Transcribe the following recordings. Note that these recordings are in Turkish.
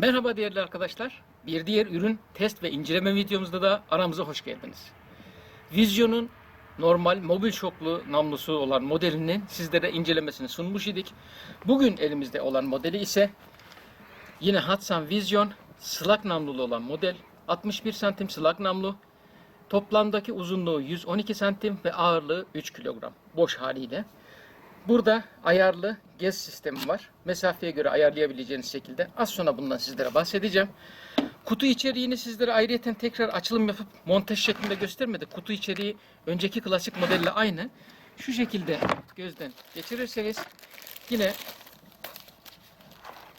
Merhaba değerli arkadaşlar. Bir diğer ürün test ve inceleme videomuzda da aramıza hoş geldiniz. Vizyon'un normal mobil şoklu namlusu olan modelinin sizlere incelemesini sunmuş idik. Bugün elimizde olan modeli ise yine Hudson Vision slak namlulu olan model. 61 santim slak namlu. Toplamdaki uzunluğu 112 santim ve ağırlığı 3 kilogram. Boş haliyle. Burada ayarlı gez sistemi var. Mesafeye göre ayarlayabileceğiniz şekilde. Az sonra bundan sizlere bahsedeceğim. Kutu içeriğini sizlere ayrıyeten tekrar açılım yapıp montaj şeklinde göstermedik. Kutu içeriği önceki klasik modelle aynı. Şu şekilde gözden geçirirseniz yine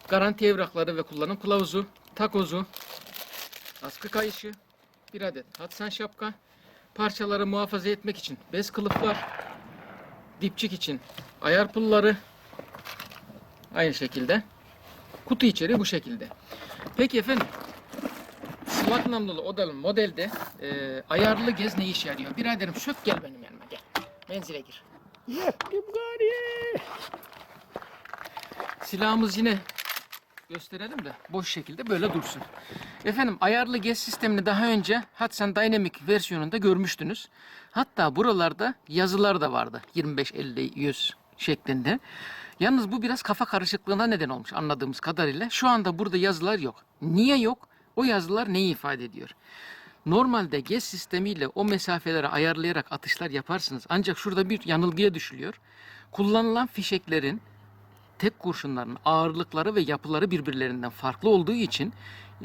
garanti evrakları ve kullanım kılavuzu, takozu, askı kayışı, bir adet Hatsan şapka, parçaları muhafaza etmek için bez kılıflar, dipçik için ayar pulları aynı şekilde kutu içeriği bu şekilde. Peki efendim Slak namlulu odalı modelde e, ayarlı gez ne işe yarıyor? Biraderim sök gel benim yanıma gel. Menzile gir. Silahımız yine gösterelim de boş şekilde böyle dursun. Efendim ayarlı gez sistemini daha önce Hudson Dynamic versiyonunda görmüştünüz. Hatta buralarda yazılar da vardı. 25 50 100 şeklinde. Yalnız bu biraz kafa karışıklığına neden olmuş anladığımız kadarıyla. Şu anda burada yazılar yok. Niye yok? O yazılar neyi ifade ediyor? Normalde gez sistemiyle o mesafeleri ayarlayarak atışlar yaparsınız. Ancak şurada bir yanılgıya düşülüyor. Kullanılan fişeklerin tek kurşunların ağırlıkları ve yapıları birbirlerinden farklı olduğu için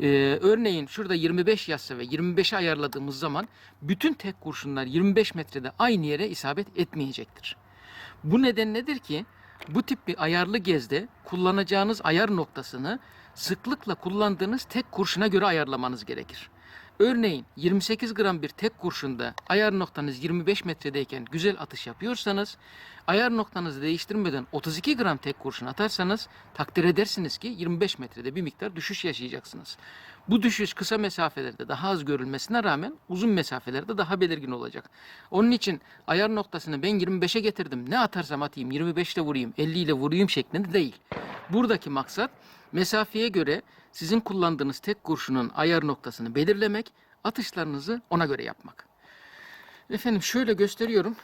e, örneğin şurada 25 yazsa ve 25'e ayarladığımız zaman bütün tek kurşunlar 25 metrede aynı yere isabet etmeyecektir. Bu neden nedir ki? Bu tip bir ayarlı gezde kullanacağınız ayar noktasını sıklıkla kullandığınız tek kurşuna göre ayarlamanız gerekir. Örneğin 28 gram bir tek kurşunda ayar noktanız 25 metredeyken güzel atış yapıyorsanız ayar noktanızı değiştirmeden 32 gram tek kurşun atarsanız takdir edersiniz ki 25 metrede bir miktar düşüş yaşayacaksınız. Bu düşüş kısa mesafelerde daha az görülmesine rağmen uzun mesafelerde daha belirgin olacak. Onun için ayar noktasını ben 25'e getirdim. Ne atarsam atayım 25'te vurayım 50 ile vurayım şeklinde değil. Buradaki maksat mesafeye göre sizin kullandığınız tek kurşunun ayar noktasını belirlemek, atışlarınızı ona göre yapmak. Efendim şöyle gösteriyorum.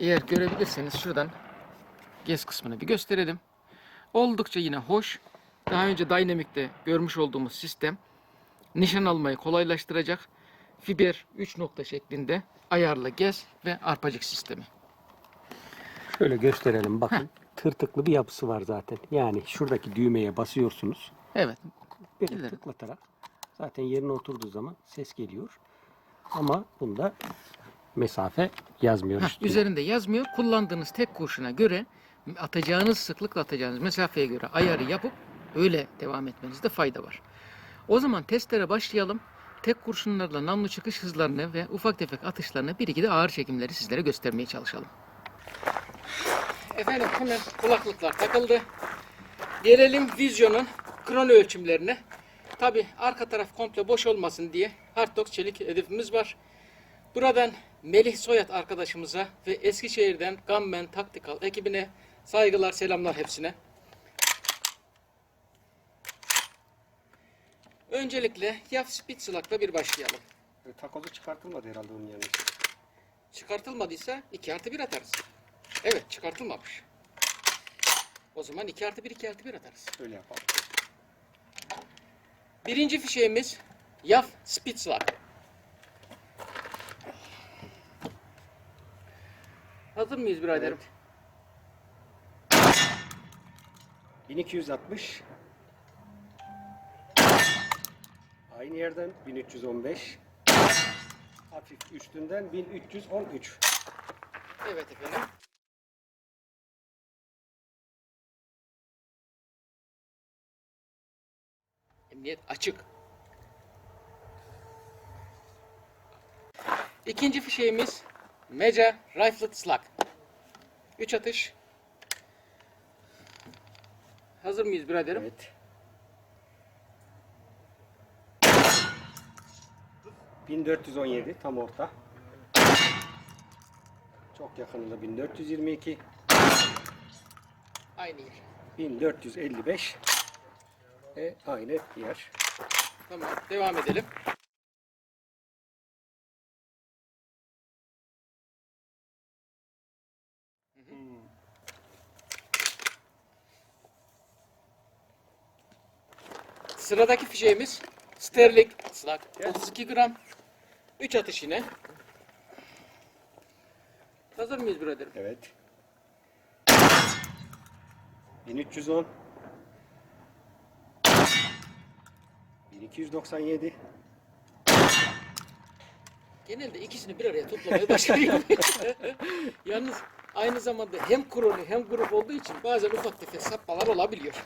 Eğer görebilirseniz şuradan gez kısmını bir gösterelim. Oldukça yine hoş. Daha önce Dynamic'te görmüş olduğumuz sistem nişan almayı kolaylaştıracak fiber 3 nokta şeklinde ayarlı gez ve arpacık sistemi. Şöyle gösterelim bakın. Tırtıklı bir yapısı var zaten. Yani şuradaki düğmeye basıyorsunuz. Evet. Böyle İleri. tıklatarak zaten yerine oturduğu zaman ses geliyor. Ama bunda mesafe yazmıyor. Üstünde. üzerinde yazmıyor. Kullandığınız tek kurşuna göre atacağınız sıklıkla atacağınız mesafeye göre ayarı yapıp öyle devam etmenizde fayda var. O zaman testlere başlayalım. Tek kurşunlarla namlu çıkış hızlarını ve ufak tefek atışlarını bir iki de ağır çekimleri sizlere göstermeye çalışalım. Efendim hemen kulaklıklar takıldı. Gelelim vizyonun krono ölçümlerine. Tabi arka taraf komple boş olmasın diye Hardtox çelik hedefimiz var. Buradan Melih Soyat arkadaşımıza ve Eskişehir'den Gunman Tactical ekibine saygılar, selamlar hepsine. Öncelikle Yaf Spitzlak'la bir başlayalım. E, Takozu çıkartılmadı herhalde onun yanına. Çıkartılmadıysa 2 artı 1 atarız. Evet çıkartılmamış. O zaman 2 artı 1 2 artı 1 atarız. Öyle yapalım. Birinci fişeğimiz Yaf Spitzlak. Hazır mıyız biraderim? 1260 Aynı yerden 1315 Hafif üstünden 1313 Evet efendim. Emniyet açık. İkinci fişeğimiz Meca Rifled Slug. 3 atış. Hazır mıyız biraderim? Evet 1417 tam orta Çok yakınında 1422 Aynı yer. 1455 E, aynı yer. Tamam devam edelim. Sıradaki fişeğimiz Sterling Slug 32 gram 3 atış yine. Hazır mıyız biraderim? Evet. 1310 1297 Genelde ikisini bir araya toplamayı başarıyorum. Yalnız aynı zamanda hem kroni hem grup olduğu için bazen ufak tefek sapmalar olabiliyor.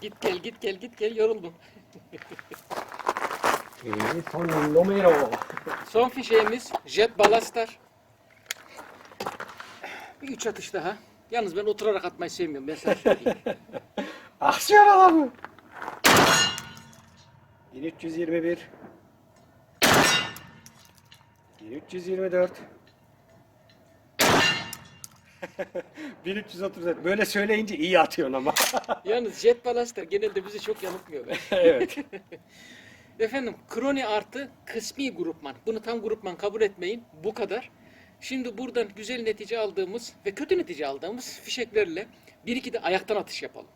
git gel git gel git gel yoruldum. e, son numero. Son fişeğimiz Jet Balastar. Bir üç atış daha. Yalnız ben oturarak atmayı sevmiyorum. Ben sana söyleyeyim. Aksiyon adamı. 1321 1324 1334 böyle söyleyince iyi atıyorsun ama. Yalnız Jet Balastar genelde bizi çok yanıltmıyor. be. evet. Efendim kroni artı kısmi grupman. Bunu tam grupman kabul etmeyin. Bu kadar. Şimdi buradan güzel netice aldığımız ve kötü netice aldığımız fişeklerle bir iki de ayaktan atış yapalım.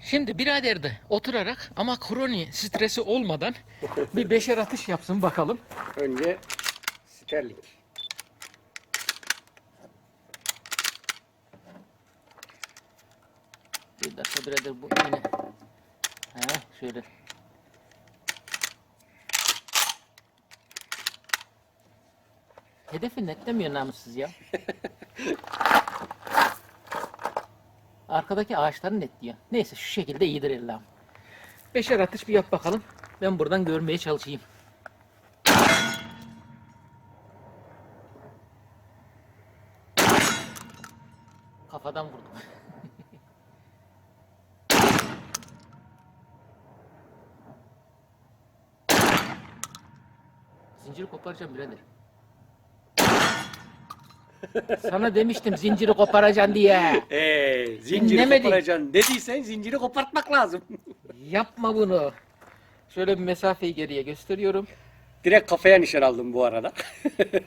Şimdi birader de oturarak ama kroni stresi olmadan bir beşer atış yapsın bakalım. Önce Sterling. Bir dakika birader bu yine. He şöyle. Hedefi netlemiyor namussuz ya. Arkadaki ağaçları netliyor. Neyse şu şekilde iyidir Allah'ım. Beşer atış bir yap bakalım. Ben buradan görmeye çalışayım. Zinciri koparacağım birader. Sana demiştim zinciri koparacaksın diye. Eee zinciri Dinlemedin. koparacaksın dediysen zinciri kopartmak lazım. Yapma bunu. Şöyle bir mesafeyi geriye gösteriyorum. Direkt kafaya nişan aldım bu arada.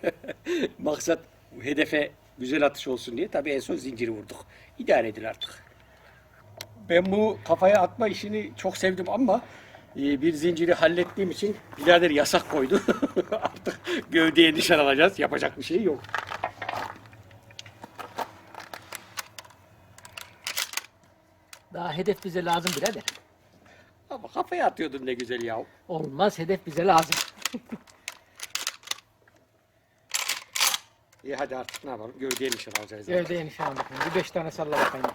Maksat hedefe güzel atış olsun diye. Tabii en son zinciri vurduk. İdare edin artık. Ben bu kafaya atma işini çok sevdim ama bir zinciri hallettiğim için birader yasak koydu. artık gövdeye nişan alacağız. Yapacak bir şey yok. Daha hedef bize lazım birader. Ama kafaya atıyordun ne güzel ya. Olmaz hedef bize lazım. İyi hadi artık ne yapalım? Gövdeye nişan alacağız. Gövdeye nişan bakayım. Bir beş tane salla bakayım.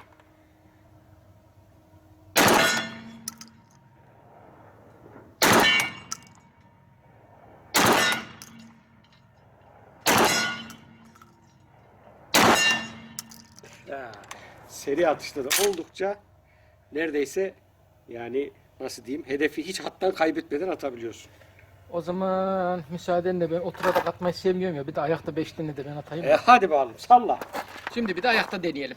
Ha, seri atışta da oldukça neredeyse yani nasıl diyeyim hedefi hiç hattan kaybetmeden atabiliyorsun. O zaman müsaadenle ben oturarak atmayı sevmiyorum ya. Bir de ayakta beşliğini de ben atayım. E hadi bakalım salla. Şimdi bir de ayakta deneyelim.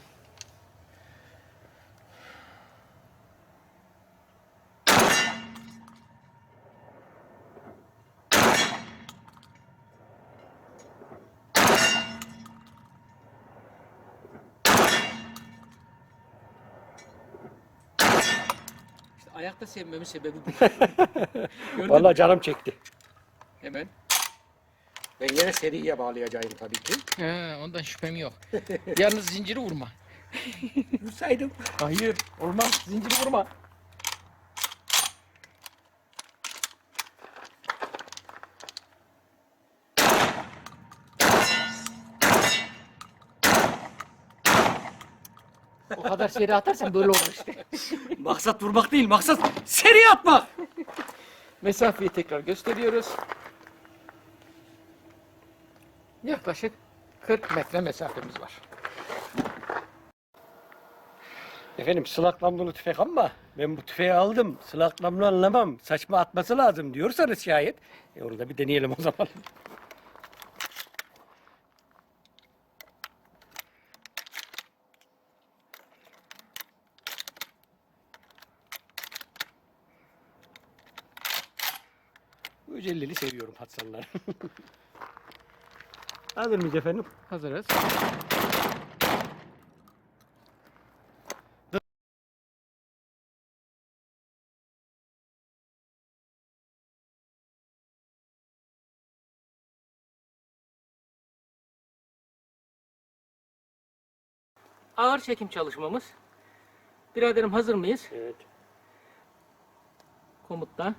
Ayakta sevmemin sebebi bu. Vallahi canım çekti. Hemen. Ben yine seriye bağlayacağım tabii ki. He, ondan şüphem yok. Yalnız zinciri vurma. Vursaydım. Hayır, olmaz. Zinciri vurma. O kadar seri atarsan böyle olur işte. Maksat vurmak değil maksat seri atmak. Mesafeyi tekrar gösteriyoruz. Yaklaşık 40 metre mesafemiz var. Efendim sılak namlulu tüfek ama ben bu tüfeği aldım. Sılak namlu anlamam. Saçma atması lazım diyorsanız şayet. E onu da bir deneyelim o zaman. Özelliğini seviyorum Hatsanlar. Hazır mıyız efendim? Hazırız. Ağır çekim çalışmamız. Biraderim hazır mıyız? Evet. Komutta.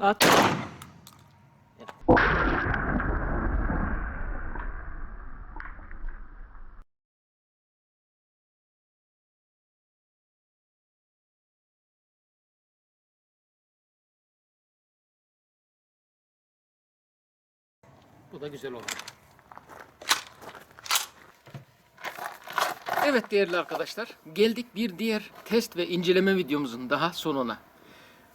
At. Bu da güzel oldu. Evet değerli arkadaşlar, geldik bir diğer test ve inceleme videomuzun daha sonuna.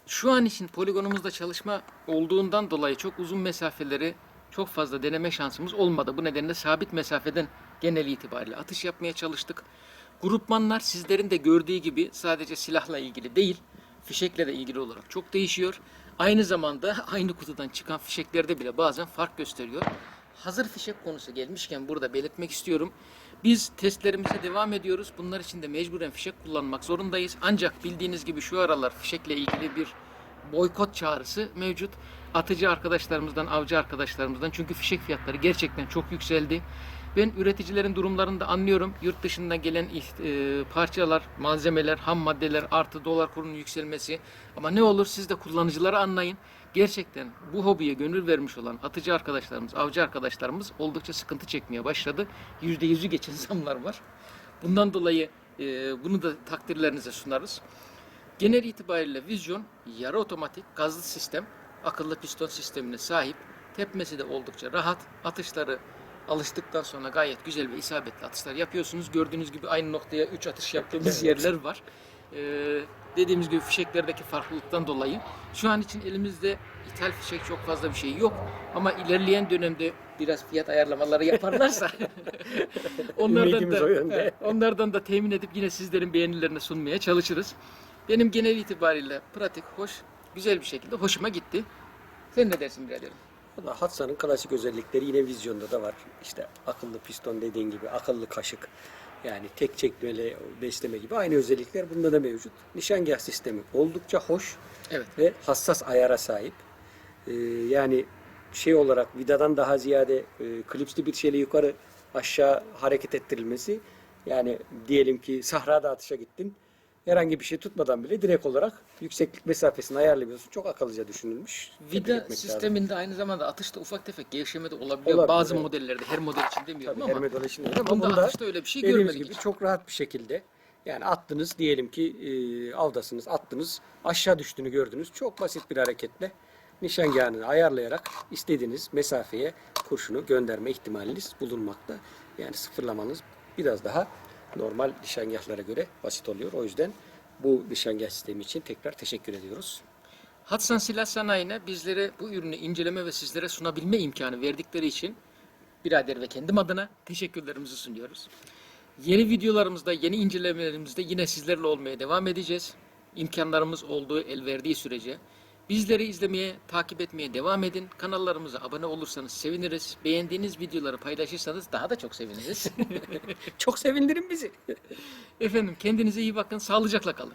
Şu an için poligonumuzda çalışma olduğundan dolayı çok uzun mesafeleri çok fazla deneme şansımız olmadı. Bu nedenle sabit mesafeden genel itibariyle atış yapmaya çalıştık. Grupmanlar sizlerin de gördüğü gibi sadece silahla ilgili değil, fişekle de ilgili olarak çok değişiyor. Aynı zamanda aynı kutudan çıkan fişeklerde bile bazen fark gösteriyor. Hazır fişek konusu gelmişken burada belirtmek istiyorum. Biz testlerimize devam ediyoruz. Bunlar için de mecburen fişek kullanmak zorundayız. Ancak bildiğiniz gibi şu aralar fişekle ilgili bir boykot çağrısı mevcut. Atıcı arkadaşlarımızdan, avcı arkadaşlarımızdan. Çünkü fişek fiyatları gerçekten çok yükseldi. Ben üreticilerin durumlarını da anlıyorum. Yurt dışından gelen e, parçalar, malzemeler, ham maddeler artı dolar kurunun yükselmesi. Ama ne olur siz de kullanıcıları anlayın. Gerçekten bu hobiye gönül vermiş olan atıcı arkadaşlarımız, avcı arkadaşlarımız oldukça sıkıntı çekmeye başladı. %100'ü geçen zamlar var. Bundan dolayı e, bunu da takdirlerinize sunarız. Genel itibariyle Vision yarı otomatik gazlı sistem, akıllı piston sistemine sahip. Tepmesi de oldukça rahat. Atışları alıştıktan sonra gayet güzel ve isabetli atışlar yapıyorsunuz. Gördüğünüz gibi aynı noktaya 3 atış yaptığımız yerler var. Ee, dediğimiz gibi fişeklerdeki farklılıktan dolayı şu an için elimizde ithal fişek çok fazla bir şey yok. Ama ilerleyen dönemde biraz fiyat ayarlamaları yaparlarsa onlardan da onlardan da temin edip yine sizlerin beğenilerine sunmaya çalışırız. Benim genel itibariyle pratik, hoş, güzel bir şekilde hoşuma gitti. Sen ne dersin biraderim? Hatsa'nın klasik özellikleri yine vizyonda da var. İşte akıllı piston dediğin gibi, akıllı kaşık. Yani tek çekmeli besleme gibi aynı özellikler bunda da mevcut. Nişangah sistemi oldukça hoş Evet. ve hassas ayara sahip. Ee, yani şey olarak vidadan daha ziyade e, klipsli bir şeyle yukarı aşağı hareket ettirilmesi yani diyelim ki sahrada atışa gittin herhangi bir şey tutmadan bile direkt olarak yükseklik mesafesini ayarlayabiliyorsun. Çok akıllıca düşünülmüş. Vida etmek lazım. sisteminde aynı zamanda atışta ufak tefek gevşeme de olabiliyor. Olabilir, Bazı evet. modellerde, her model için demiyorum Tabii ama her model için ama bunda bunda atışta öyle bir şey görmedik. gibi hiç. çok rahat bir şekilde yani attınız diyelim ki e, avdasınız attınız aşağı düştüğünü gördünüz. Çok basit bir hareketle nişangahını ayarlayarak istediğiniz mesafeye kurşunu gönderme ihtimaliniz bulunmakta. Yani sıfırlamanız biraz daha normal nişangahlara göre basit oluyor. O yüzden bu nişangah sistemi için tekrar teşekkür ediyoruz. Hatsan Silah Sanayi'ne bizlere bu ürünü inceleme ve sizlere sunabilme imkanı verdikleri için birader ve kendim adına teşekkürlerimizi sunuyoruz. Yeni videolarımızda, yeni incelemelerimizde yine sizlerle olmaya devam edeceğiz. İmkanlarımız olduğu, el verdiği sürece. Bizleri izlemeye, takip etmeye devam edin. Kanallarımıza abone olursanız seviniriz. Beğendiğiniz videoları paylaşırsanız daha da çok seviniriz. Çok sevindirin bizi. Efendim kendinize iyi bakın, sağlıcakla kalın.